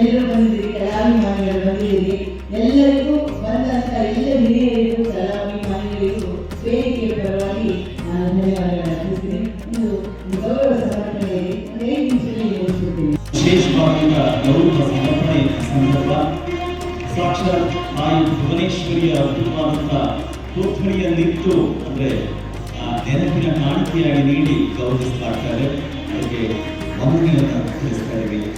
ಎಲ್ಲರೂ ಬಂದಿದ್ದೀರಿ ಕಲಾಭಿಮಾನಿಗಳು ಬಂದಿದ್ದೀರಿ. ಎಲ್ಲರಿಗೂ ಬಂದಂಥ ಎಲ್ಲ ಹಿರಿಯರಿಗೂ ಕಲಾಭಿಮಾನಿಗಳಿಗೂ ವೇದಿಕೆ ಪರವಾಗಿ ನಾನು ಧನ್ಯವಾದಗಳನ್ನು ಅರ್ಪಿಸ್ತೀನಿ ಗೌರವ ಸಮರ್ಪಣೆಯಲ್ಲಿ ಐದು ನಿಮಿಷದಲ್ಲಿ ಮುಗಿಸ್ಬಿಡ್ತೀನಿ ವಿಶೇಷವಾಗಿ ಗೌರವ ಸಮರ್ಪಣೆ ಸಂದರ್ಭ. ಸಾಕ್ಷಾತ್ ತಾಯಿ ಭುವನೇಶ್ವರಿಯ ಅದ್ಭುತವಾದಂಥ ಪುತ್ಥಳಿಯಲ್ಲಿತ್ತು ಅಂದರೆ ನೆನಪಿನ ಕಾಣಿಕೆಯಾಗಿ ನೀಡಿ ಗೌರವಿಸಲಾಗ್ತಾರೆ ಅದಕ್ಕೆ ವಂದನೆಯನ್ನು ತಿಳಿಸ್ತಾ ಇದ್ದೀವಿ.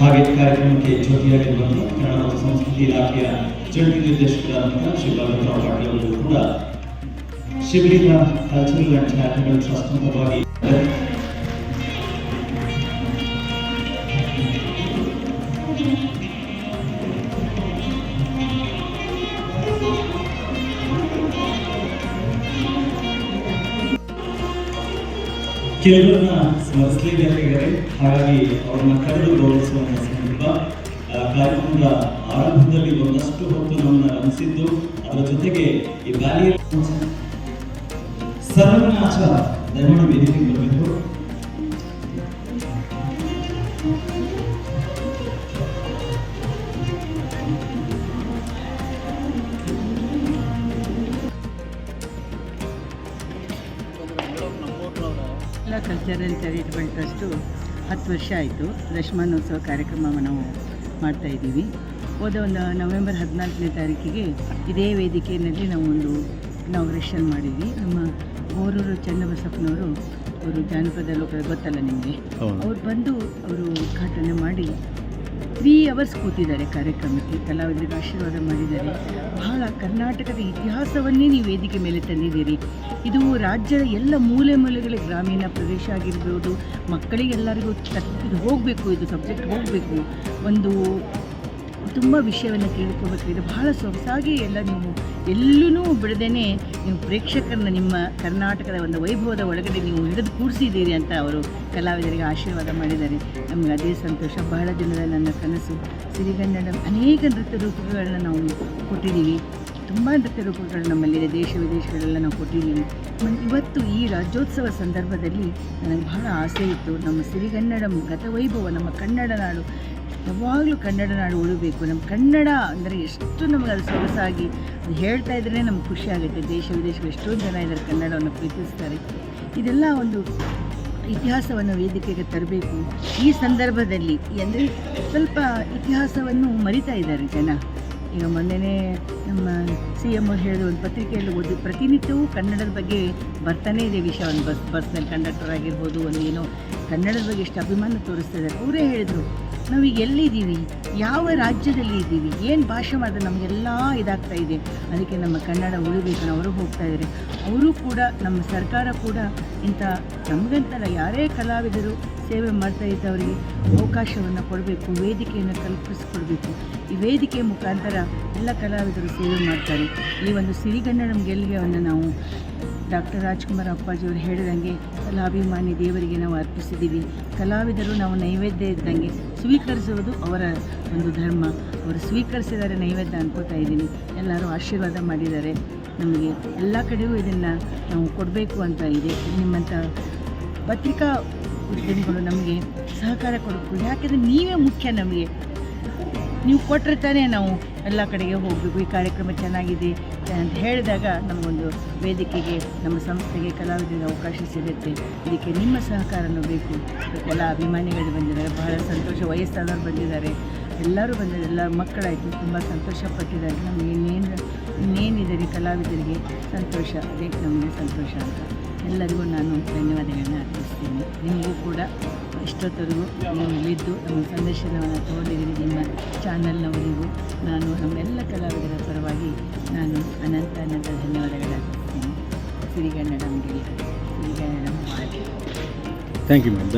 ಹಾಗೆ ಕಾರ್ಯಕ್ರಮಕ್ಕೆ ಜೊತೆಯಾಗಿ ಬಂದು ಕನ್ನಡ ಮತ್ತು ಸಂಸ್ಕೃತಿ ಇಲಾಖೆಯ ಜಂಟಿ ನಿರ್ದೇಶಕರಾದಂತಹ ಭಗವಂತರಾವ್ ಪಾಟೀಲ್ ಅವರು ಕೂಡ ಶಿಬಿರದ ಕಲ್ಚರಲ್ ಅಂಡ್ ಟ್ರಸ್ಟ್ ಅಂಗವಾಗಿ ಕೆಲವರನ್ನ ಸ್ಮರಿಸಲೇಬೇಕಾಗಿದೆ ಹಾಗಾಗಿ ಅವ್ರನ್ನ ಕರೆದು ಗೌರವಿಸುವ ಸಂದರ್ಭ ಕಾರ್ಯಕ್ರಮದ ಆರಂಭದಲ್ಲಿ ಒಂದಷ್ಟು ಹೊತ್ತು ನಮ್ಮನ್ನ ರಮಿಸಿದ್ದು ಅದರ ಜೊತೆಗೆ ಈ ಬ್ಯಾಲಿಯ ಸರ್ವನಾಚ ದಯಮಾಡಿ ವೇದಿಕೆಗೆ ಬರಬೇಕು. ಎಲ್ಲ ಕಲ್ಚರಲ್ ಚಾರಿಟಬಲ್ ಟ್ರಸ್ಟು ಹತ್ತು ವರ್ಷ ಆಯಿತು. ದಶಮಾನೋತ್ಸವ ಕಾರ್ಯಕ್ರಮ ನಾವು ಮಾಡ್ತಾ ಇದ್ದೀವಿ. ಹೋದ ಒಂದು ನವೆಂಬರ್ ಹದಿನಾಲ್ಕನೇ ತಾರೀಕಿಗೆ ಇದೇ ವೇದಿಕೆಯಲ್ಲಿ ನಾವು ಒಂದು ಇನಾಗ್ರೇಷನ್ ಮಾಡಿದ್ವಿ. ನಮ್ಮ ಗೋರೂರು ಚನ್ನಬಸಪ್ಪನವರು ಅವರು ಜಾನಪದ ಲೋಕ ಗೊತ್ತಲ್ಲ ನಿಮಗೆ? ಅವ್ರು ಬಂದು ಅವರು ಉದ್ಘಾಟನೆ ಮಾಡಿ ತ್ರೀ ಅವರ್ಸ್ ಕೂತಿದ್ದಾರೆ ಕಾರ್ಯಕ್ರಮಕ್ಕೆ. ಕಲಾವಿದರಿಗೆ ಆಶೀರ್ವಾದ ಮಾಡಿದ್ದಾರೆ. ಬಹಳ ಕರ್ನಾಟಕದ ಇತಿಹಾಸವನ್ನೇ ನೀವು ವೇದಿಕೆ ಮೇಲೆ ತಂದಿದ್ದೀರಿ. ಇದು ರಾಜ್ಯದ ಎಲ್ಲ ಮೂಲೆ ಮೂಲೆಗಳ ಗ್ರಾಮೀಣ ಪ್ರದೇಶ ಆಗಿರ್ಬೋದು, ಮಕ್ಕಳಿಗೆಲ್ಲರಿಗೂ ಇದು ಹೋಗಬೇಕು, ಇದು ಸಬ್ಜೆಕ್ಟ್ ಹೋಗಬೇಕು. ಒಂದು ತುಂಬ ವಿಷಯವನ್ನು ತಿಳ್ಕೊಬೇಕಾಗಿದೆ ಬಹಳ ಸೊಗಸಾಗಿ ಎಲ್ಲ ನೀವು ಎಲ್ಲೂ ಬಿಡದೇನೆ ನೀವು ಪ್ರೇಕ್ಷಕರನ್ನ ನಿಮ್ಮ ಕರ್ನಾಟಕದ ಒಂದು ವೈಭವದ ಒಳಗಡೆ ನೀವು ಹಿಡಿದು ಕೂಡಿಸಿದ್ದೀರಿ ಅಂತ ಅವರು ಕಲಾವಿದರಿಗೆ ಆಶೀರ್ವಾದ ಮಾಡಿದ್ದಾರೆ. ನಮಗೆ ಅದೇ ಸಂತೋಷ. ಬಹಳ ದಿನದ ನನ್ನ ಕನಸು. ಸಿರಿಗನ್ನಡ ಅನೇಕ ನೃತ್ಯ ರೂಪಗಳನ್ನು ನಾವು ಕೊಟ್ಟಿದ್ದೀವಿ. ತುಂಬ ನೃತ್ಯ ರೂಪಗಳು ನಮ್ಮಲ್ಲಿದೆ. ದೇಶ ವಿದೇಶಗಳೆಲ್ಲ ನಾವು ಕೊಟ್ಟಿದ್ದೀವಿ. ಇವತ್ತು ಈ ರಾಜ್ಯೋತ್ಸವ ಸಂದರ್ಭದಲ್ಲಿ ನನಗೆ ಬಹಳ ಆಸೆ ಇತ್ತು. ನಮ್ಮ ಸಿರಿಗನ್ನಡ ಗತವೈಭವ ನಮ್ಮ ಕನ್ನಡ ನಾಡು ಯಾವಾಗಲೂ ಕನ್ನಡ ನಾಡು ಉಳಿಬೇಕು. ನಮ್ಮ ಕನ್ನಡ ಅಂದರೆ ಎಷ್ಟು ನಮಗೆ ಅದು ಸೊಗಸಾಗಿ ಅದು ಹೇಳ್ತಾ ಇದ್ರೆ ನಮ್ಗೆ ಖುಷಿ ಆಗುತ್ತೆ. ದೇಶ, ವಿದೇಶಗಳು ಎಷ್ಟೊಂದು ಜನ ಇದ್ದಾರೆ ಕನ್ನಡವನ್ನು ಪ್ರೀತಿಸ್ತಾರೆ. ಇದೆಲ್ಲ ಒಂದು ಇತಿಹಾಸವನ್ನು ವೇದಿಕೆಗೆ ತರಬೇಕು. ಈ ಸಂದರ್ಭದಲ್ಲಿ ಅಂದರೆ ಸ್ವಲ್ಪ ಇತಿಹಾಸವನ್ನು ಮರಿತಾ ಇದ್ದಾರೆ ಜನ. ಈಗ ಮೊನ್ನೆ ನಮ್ಮ ಸಿ ಎಂ ಅವ್ರು ಹೇಳಿದ ಒಂದು ಪತ್ರಿಕೆಯಲ್ಲಿ ಓದಿ ಪ್ರತಿನಿತ್ಯವೂ ಕನ್ನಡದ ಬಗ್ಗೆ ಬರ್ತಾನೇ ಇದೆ ವಿಷಯ. ಒಂದು ಬಸ್, ಬಸ್ನಲ್ಲಿ ಕಂಡಕ್ಟರ್ ಆಗಿರ್ಬೋದು, ಒಂದು ಏನೋ ಕನ್ನಡದ ಬಗ್ಗೆ ಎಷ್ಟು ಅಭಿಮಾನ ತೋರಿಸ್ತಾ ಇದ್ದಾರೆ. ಅವರೇ ಹೇಳಿದರು ನಾವೀಗ ಎಲ್ಲಿದ್ದೀವಿ? ಯಾವ ರಾಜ್ಯದಲ್ಲಿ ಇದ್ದೀವಿ? ಏನು ಭಾಷೆ ಮಾಡಿದ್ರೆ ನಮಗೆಲ್ಲ ಇದಾಗ್ತಾ ಇದೆ? ಅದಕ್ಕೆ ನಮ್ಮ ಕನ್ನಡ ಉಳಿಬೇಕು ಅವರು ಹೋಗ್ತಾ ಇದ್ದಾರೆ. ಅವರು ಕೂಡ, ನಮ್ಮ ಸರ್ಕಾರ ಕೂಡ ಇಂಥ ನಮಗಂತಲ್ಲ, ಯಾರೇ ಕಲಾವಿದರು ಸೇವೆ ಮಾಡ್ತಾ ಇದ್ದವರಿಗೆ ಅವಕಾಶವನ್ನು ಕೊಡಬೇಕು, ವೇದಿಕೆಯನ್ನು ಕಲ್ಪಿಸಿಕೊಡ್ಬೇಕು. ಈ ವೇದಿಕೆ ಮುಖಾಂತರ ಎಲ್ಲ ಕಲಾವಿದರು ಸೇವೆ ಮಾಡ್ತಾರೆ. ಈ ಒಂದು ಸಿರಿಗನ್ನಡಂ ಗೆಲ್ಗೆಯನ್ನು ನಾವು ಡಾಕ್ಟರ್ ರಾಜ್ಕುಮಾರ್ ಅಪ್ಪಾಜಿಯವರು ಹೇಳಿದಂಗೆ, ಕಲಾಭಿಮಾನಿ ದೇವರಿಗೆ ನಾವು ಅರ್ಪಿಸಿದ್ದೀವಿ. ಕಲಾವಿದರು ನಾವು ನೈವೇದ್ಯ ಇದ್ದಂಗೆ ಸ್ವೀಕರಿಸುವುದು ಅವರ ಒಂದು ಧರ್ಮ. ಅವರು ಸ್ವೀಕರಿಸಿದರೆ ನೈವೇದ್ಯ ಅನ್ಕೋತಾ ಇದ್ದೀನಿ. ಎಲ್ಲರೂ ಆಶೀರ್ವಾದ ಮಾಡಿದ್ದಾರೆ ನಮಗೆ ಎಲ್ಲ ಕಡೆಯೂ ಇದನ್ನು ನಾವು ಕೊಡಬೇಕು ಅಂತ ಇದೆ. ನಿಮ್ಮಂಥ ಪತ್ರಿಕಾ ಉದ್ಯಮಿಗಳು ನಮಗೆ ಸಹಕಾರ ಕೊಡಬೇಕು. ಯಾಕೆಂದರೆ ನೀವೇ ಮುಖ್ಯ ನಮಗೆ. ನೀವು ಕೊಟ್ಟರೆ ತಾನೇ ನಾವು ಎಲ್ಲ ಕಡೆಗೆ ಹೋಗಬೇಕು. ಈ ಕಾರ್ಯಕ್ರಮ ಚೆನ್ನಾಗಿದೆ. ಅಂತ ಹೇಳಿದಾಗ ನಮಗೊಂದು ವೇದಿಕೆಗೆ, ನಮ್ಮ ಸಂಸ್ಥೆಗೆ ಕಲಾವಿದರಿಗೆ ಅವಕಾಶ ಸಿಗುತ್ತೆ. ಇದಕ್ಕೆ ನಿಮ್ಮ ಸಹಕಾರನೂ ಬೇಕು. ಎಲ್ಲ ಅಭಿಮಾನಿಗಳು ಬಂದಿದ್ದಾರೆ. ಬಹಳ ಸಂತೋಷ. ವಯಸ್ಸಾದವರು ಬಂದಿದ್ದಾರೆ. ಎಲ್ಲರೂ ಬಂದಿದ್ದಾರೆ. ಎಲ್ಲ ಮಕ್ಕಳಾಯಿತು. ತುಂಬ ಸಂತೋಷ ಪಟ್ಟಿದ್ದಾರೆ ನಮಗೆ ಇನ್ನೇನು, ಇನ್ನೇನಿದೆ ರೀ ಕಲಾವಿದರಿಗೆ? ಸಂತೋಷ. ಅದೇ ನಮಗೆ ಸಂತೋಷ ಅಂತ. ಎಲ್ಲರಿಗೂ ನಾನು ಧನ್ಯವಾದಗಳನ್ನು ಅರ್ಪಿಸ್ತೀನಿ ನಿಮಗೂ ಕೂಡ ಇಷ್ಟೊತ್ತವರೆಗೂ ನೀವು ಇಲ್ಲಿದ್ದು ನಮ್ಮ ಸಂದರ್ಶನವನ್ನು ತಗೊಂಡಿದ್ದೀರಿ. ನಿಮ್ಮ ಚಾನಲ್ನವರಿಗೂ ನಾನು ನಮ್ಮೆಲ್ಲ ಕಲಾವಿದರ ಥ್ಯಾಂಕ್ ಯು ಮ್ಯಾಮ್